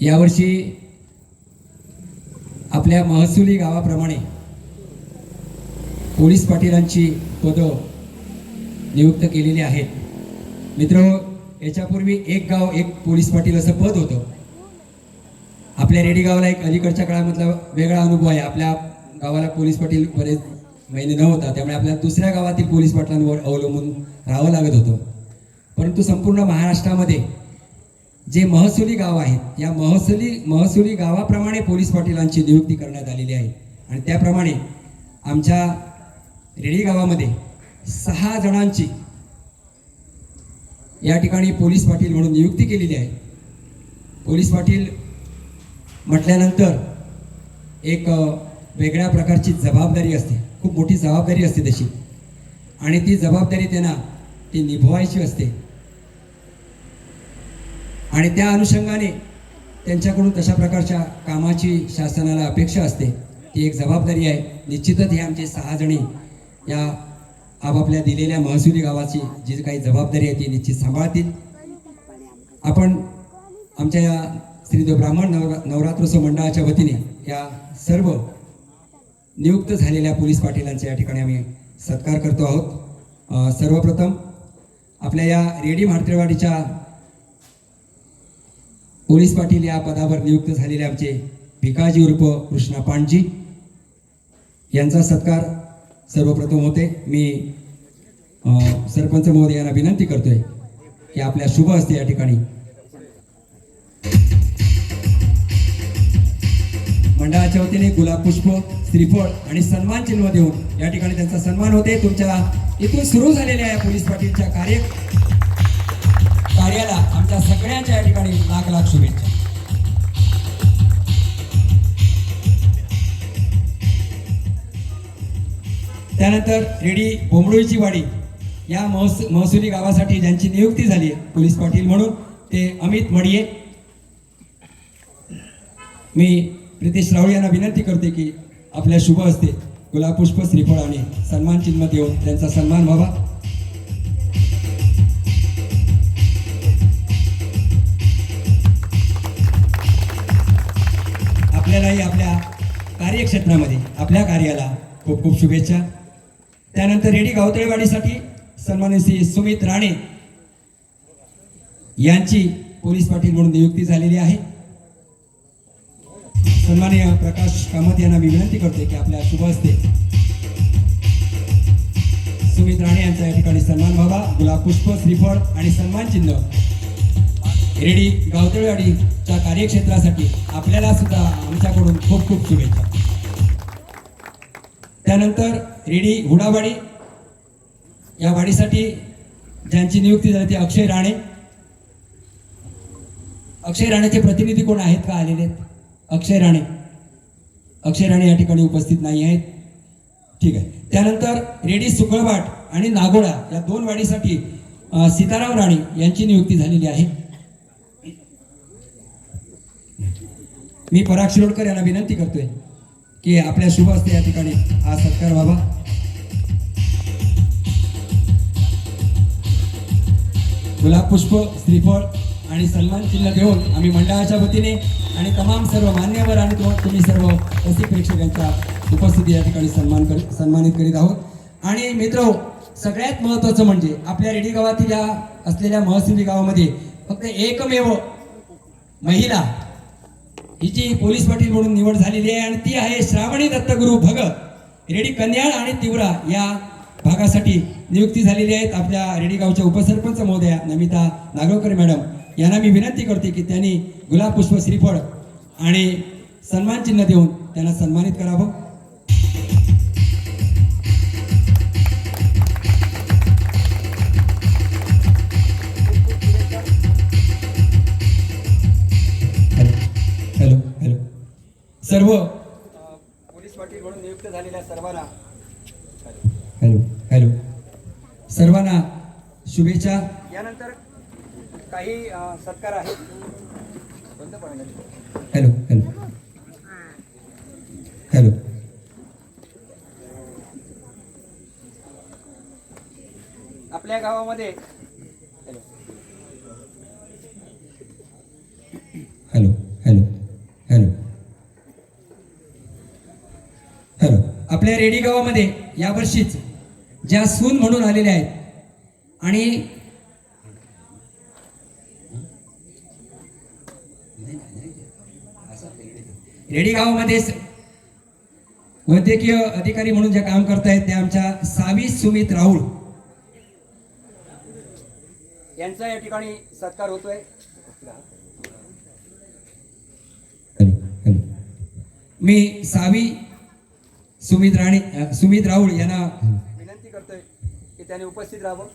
यावर्षी आपल्या महसुली गावाप्रमाणे पोलीस पाटीलांची पदं नियुक्त केलेली आहेत. मित्र याच्यापूर्वी एक गाव एक पोलीस पाटील असं पद होतं. आपल्या रेडी गावाला एक अलीकडच्या काळामधला वेगळा अनुभव आहे. आपल्या गावाला पोलीस पाटील बरेच महिने नव्हता त्यामुळे आपल्या दुसऱ्या गावातील पोलीस पाटलांवर अवलंबून राहावं लागत होतं. परंतु संपूर्ण महाराष्ट्रामध्ये जे महसुली गाव आहेत या महसुली महसुली गावाप्रमाणे पोलीस पाटीलांची नियुक्ती करण्यात आलेली आहे. आणि त्याप्रमाणे आमच्या रेडी गावामध्ये सहा जणांची या ठिकाणी पोलीस पाटील म्हणून नियुक्ती केलेली आहे. पोलीस पाटील म्हटल्यानंतर एक वेगळ्या प्रकारची जबाबदारी असते. खूप मोठी जबाबदारी असते तशी. आणि ती जबाबदारी त्यांना ती निभवायची असते. आणि त्या अनुषंगाने त्यांच्याकडून तशा प्रकारच्या कामाची शासनाला अपेक्षा असते. ती एक जबाबदारी आहे. निश्चितच हे आमचे सहा जणी या आपापल्या दिलेल्या महसुली गावाची जी काही जबाबदारी आहे ती निश्चित सांभाळतील. आपण आमच्या या श्रीदेव ब्राह्मण नवरा नवरात्रोत्सव मंडळाच्या वतीने या सर्व नियुक्त झालेल्या पोलीस पाटीलांचा या ठिकाणी आम्ही सत्कार करतो आहोत. सर्वप्रथम आपल्या या रेडी म्हात्रेवाडीच्या पोलीस पाटील या पदावर नियुक्त झालेले आमचे भिकाजी उर्फ कृष्णा पांडजी यांचा सत्कार सर्वप्रथम होते. मी सरपंच महोदयांना विनंती करतोय की आपल्या शुभ असते या ठिकाणी मंडळाच्या वतीने गुलाब पुष्प श्रीफळ आणि सन्मान चिन्ह देऊन या ठिकाणी त्यांचा सन्मान होते. तुमच्या इथून सुरू झालेल्या या पोलीस पाटीलच्या कार्य कार्याला आमच्या सगळ्यांच्या या ठिकाणी लाख लाख शुभेच्छा. त्यानंतर रेडी बोंबडोळीची वाडी. या महस महसुली गावासाठी ज्यांची नियुक्ती झाली आहे पोलीस पाटील म्हणून ते अमित मडिये. मी प्रितेश राऊळ यांना विनंती करते की आपल्या शुभ असते गुलाबपुष्प श्रीफळ आणि सन्मान चिन्ह देऊन त्यांचा सन्मान व्हावा. आपल्यालाही आपल्या कार्यक्षेत्रामध्ये आपल्या कार्याला खूप खूप शुभेच्छा. त्यानंतर रेडी गावतळेवाडीसाठी सन्मानित श्री सुमित राणे यांची पोलीस पाटील म्हणून नियुक्ती झालेली आहे. सन्माननीय प्रकाश कामत यांना मी विनंती करते की आपल्या शुभ असते सुमित राणे यांचा या ठिकाणी सन्मान व्हावा. गुलाब पुष्प श्रीफळ आणि सन्मान चिन्ह रेडी गावतळवाडीच्या कार्यक्षेत्रासाठी आपल्याला सुद्धा आमच्याकडून खूप खूप शुभेच्छा. त्यानंतर रेडी हुडावाडी. या वाडीसाठी ज्यांची नियुक्ती झाली ती अक्षय राणे. अक्षय राणेचे प्रतिनिधी कोण आहेत का आलेले आहेत? अक्षय राणे. अक्षय राणे या ठिकाणी उपस्थित नाही आहेत. ठीक आहे. त्यानंतर रेडी सुकळवाट आणि नागोडा या दोन वाडीसाठी सीताराम राणे यांची नियुक्ती झालेली आहे. मी पराग शिरोडकर यांना विनंती करतोय की आपल्या शुभ असते या ठिकाणी हा सत्कार व्हावा. गुलाब पुष्प श्रीफळ आणि सन्मान चिन्ह देऊन आम्ही मंडळाच्या वतीने आणि तमाम सर्व मान्यवर आणि तुम्ही सर्व रसिक प्रेक्षकांच्या उपस्थिती या ठिकाणी सन्मान कर सन्मानित करीत आहोत. आणि मित्र सगळ्यात महत्त्वाचं म्हणजे आपल्या रेडी गावातील या असलेल्या महसुली गावामध्ये फक्त एकमेव महिला हिची पोलीस पाटील म्हणून निवड झालेली आहे आणि ती आहे श्रावणी दत्तगुरू भगत रेडी कन्याळ आणि तिवरा या भागासाठी नियुक्ती झालेली आहेत. आपल्या रेडी गावच्या उपसरपंच महोदया नमिता नागवकर मॅडम यांना मी विनंती करते की त्यांनी गुलाब पुष्प श्रीफळ आणि सन्मान चिन्ह देऊन त्यांना सन्मानित करावं. सर्व पोलीस पाटील म्हणून नियुक्त झालेल्या सर्वांना हॅलो हॅलो. सर्वांना शुभेच्छा. यानंतर काही सत्कार आहेत. Hello hello. हॅलो. आपल्या गावामध्ये हॅलो हॅलो आपल्या रेडी गावामध्ये यावर्षीच ज्या सून म्हणून आलेल्या आहेत. आणि रेडी गावामध्ये वैद्यकीय अधिकारी म्हणून जे काम करतायत ते आमच्या सावी सुमित राहुल. यांचा या ठिकाणी सत्कार होतोय. मी सावी सुमित राणे सुमित राहुल यांना विनंती करतोय की त्याने उपस्थित राहावं.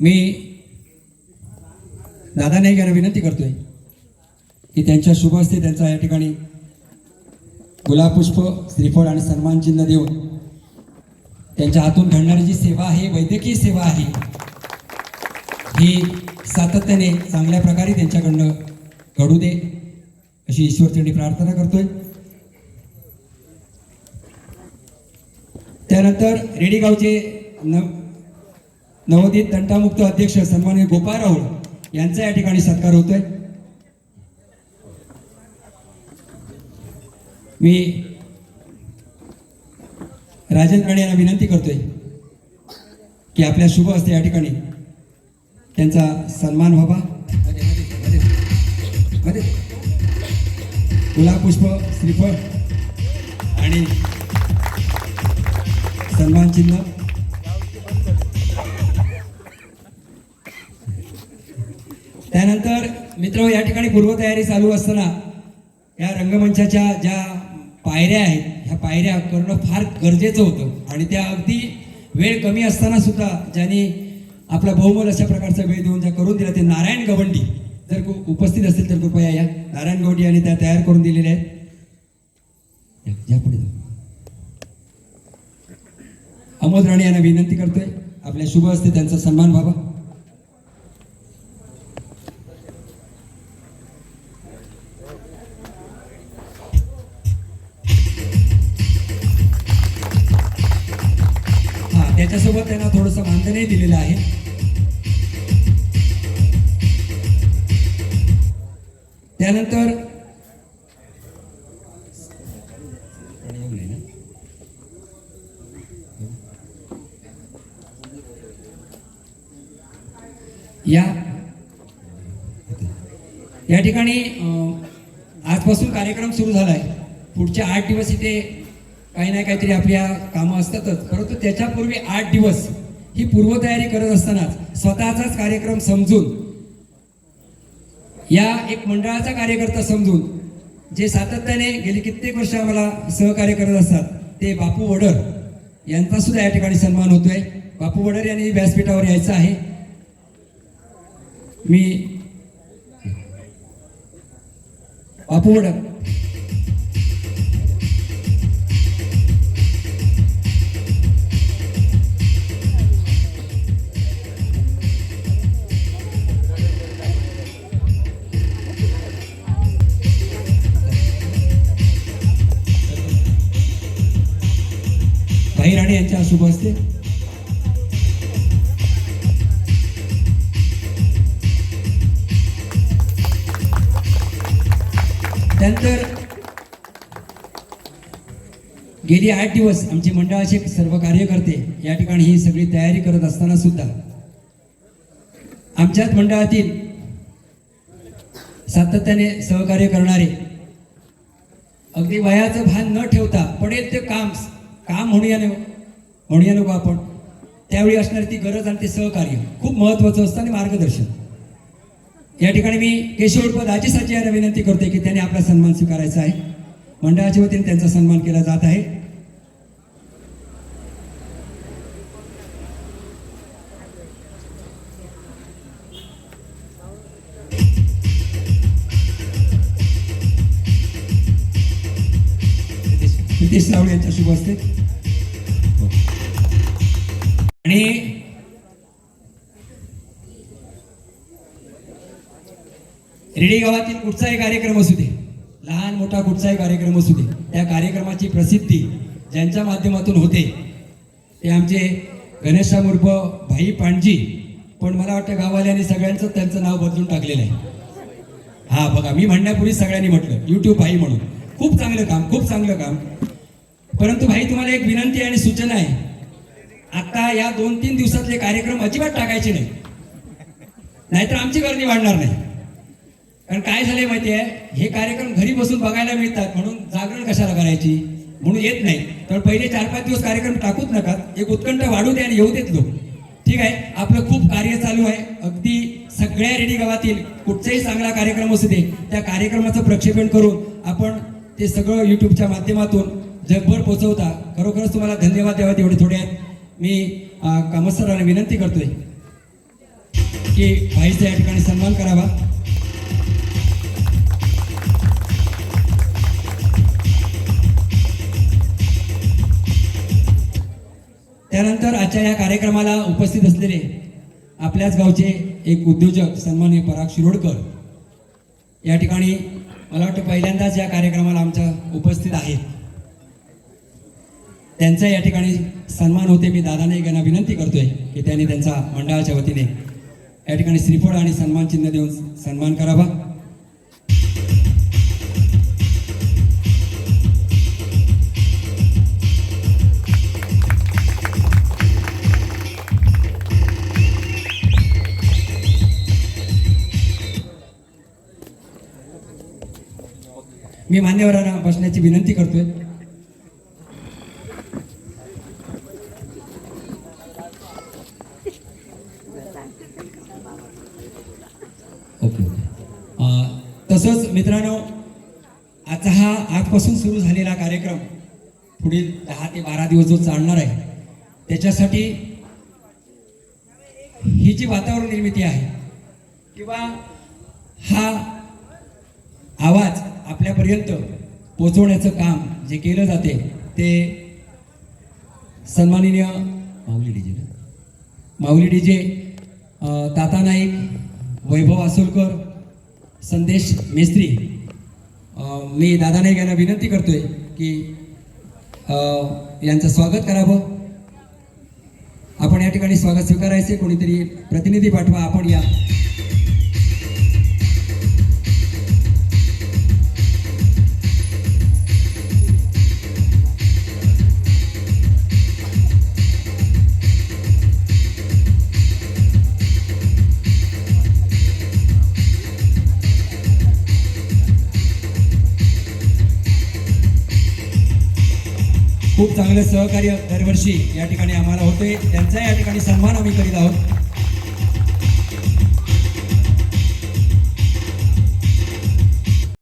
मी दादा नाईक यांना विनंती करतोय की त्यांच्या शुभ हस्ते त्यांचा या ठिकाणी गुलाब पुष्प श्रीफळ आणि सन्मान चिन्ह देऊन त्यांच्या हातून घडणारी जी सेवा आहे वैद्यकीय सेवा आहे ही सातत्याने चांगल्या प्रकारे त्यांच्याकडनं घडू दे अशी ईश्वरचरणी प्रार्थना करतोय. त्यानंतर रेडीगावचे न नवोदित तंटामुक्त अध्यक्ष सन्मान्य गोपाळ राहुल यांचा या ठिकाणी सत्कार होतोय. मी राजन राणे यांना विनंती करतोय की आपल्या शुभ असते या ठिकाणी त्यांचा सन्मान व्हावा. मध्ये, पुष्प श्रीफळ आणि सन्मान चिन्ह. त्यानंतर मित्र या ठिकाणी पूर्वतयारी चालू असताना या रंगमंचाच्या ज्या पायऱ्या आहेत. ह्या पायऱ्या करणं फार गरजेचं होतं. आणि त्या अगदी वेळ कमी असताना सुद्धा ज्यांनी आपला बहुमोल अशा प्रकारचा वेळ देऊन ज्या करून दिला ते नारायण गवंडी. जर उपस्थित असतील तर कृपया या. नारायण गवंडी यांनी त्या तयार करून दिलेल्या आहेत. या, पुढे जा. राणे यांना विनंती करतोय. आपल्या शुभ असते त्यांचा सन्मान व्हावा. थोडंसं दिलेला दिलेलं आहे. त्यानंतर या. या ठिकाणी अं, आजपासून कार्यक्रम सुरू झाला आहे पुढचे आठ दिवस इथे काही ना काहीतरी आपल्या कामं असतातच परंतु त्याच्यापूर्वी आठ दिवस ही पूर्वतयारी करत असतानाच स्वतःचाच कार्यक्रम समजून या एक मंडळाचा कार्यकर्ता समजून जे सातत्याने गेली कित्येक वर्ष आम्हाला सहकार्य करत असतात ते बापू वडर यांचा सुद्धा या ठिकाणी सन्मान होतोय. बापू वडर यांनी व्यासपीठावर यायचं आहे. मी बापू वडर भाई राणे यांच्या शुभ असते. त्यानंतर गेली आठ दिवस आमचे मंडळाचे सर्व कार्यकर्ते या ठिकाणी ही सगळी तयारी करत असताना सुद्धा आमच्याच मंडळातील सातत्याने सहकार्य करणारे अगदी वयाचं भान न ठेवता पडेल ते काम काम म्हणूया नको म्हणूया नको आपण. त्यावेळी असणारी ती गरज आणि ते सहकार्य खूप महत्त्वाचं असतं आणि मार्गदर्शन. या ठिकाणी मी केशव उर्फ साची यांना विनंती करते की त्यांनी आपला सन्मान स्वीकारायचा आहे. मंडळाच्या वतीने त्यांचा सन्मान केला जात आहे. नितेश रावळे यांच्या शुभ असते आणि रेडी गावातील कुठचाही कार्यक्रम असू दे लहान मोठा कुठचाही कार्यक्रम असू दे त्या कार्यक्रमाची प्रसिद्धी ज्यांच्या माध्यमातून होते ते आमचे गणेशराम उर्फ भाई पाणजी पण मला वाटतं गाववाल्यांनी सगळ्यांचं त्यांचं नाव बदलून टाकलेलं आहे. हा बघा मी म्हणण्यापूर्वी सगळ्यांनी म्हटलं युट्यूब भाई म्हणून. खूप चांगलं काम खूप चांगलं काम. परंतु भाई तुम्हाला एक विनंती आणि सूचना आहे. आता या दोन तीन दिवसातले कार्यक्रम अजिबात टाकायचे नाही. नाहीतर आमची गर्दी वाढणार नाही. कारण काय झालंय माहिती आहे? हे कार्यक्रम घरी बसून बघायला मिळतात म्हणून जागरण कशाला करायची? म्हणून येत नाही. तर पहिले चार पाच दिवस कार्यक्रम टाकूच नका. एक उत्कंठ वाढू दे आणि येऊ देत लोक. ठीक आहे? आपलं खूप कार्य चालू आहे. अगदी सगळ्या रेडी गावातील कुठचाही चांगला कार्यक्रम असू दे त्या कार्यक्रमाचं प्रक्षेपण करून आपण ते सगळं युट्यूबच्या माध्यमातून जगभर पोचवता खरोखरच तुम्हाला धन्यवाद द्यावा तेवढे थोडे आहेत. मी अं, विनंती करतोय की भाईचा या ठिकाणी सन्मान करावा. त्यानंतर आजच्या या कार्यक्रमाला उपस्थित असलेले आपल्याच गावचे एक उद्योजक सन्माननीय पराग शिरोडकर या ठिकाणी मला वाटतं पहिल्यांदाच या कार्यक्रमाला आमच्या उपस्थित आहेत. त्यांचा या ठिकाणी सन्मान होते. मी दादाने एकांना यांना विनंती करतोय की त्यांनी त्यांचा मंडळाच्या वतीने या ठिकाणी श्रीफळ आणि सन्मान चिन्ह देऊन सन्मान करावा. मी मान्यवरांना बसण्याची विनंती करतोय. मित्रांनो आजचा हा आजपासून सुरू झालेला कार्यक्रम पुढील दहा ते बारा दिवस जो चालणार आहे त्याच्यासाठी ही जी वातावरण निर्मिती आहे किंवा हा आवाज आपल्यापर्यंत पोचवण्याचं काम जे केलं जाते ते सन्माननीय माऊली डीजे माऊली डीजे ताता नाईक वैभव आसोलकर संदेश मेस्त्री अं, मी दादा नाईक यांना विनंती करतोय की अं, यांचं स्वागत करावं. आपण या ठिकाणी स्वागत स्वीकारायचे कोणीतरी प्रतिनिधी पाठवा आपण या. चांगलं सहकार्य दरवर्षी या ठिकाणी आम्हाला होते. त्यांचा या ठिकाणी सन्मान आम्ही करीत आहोत.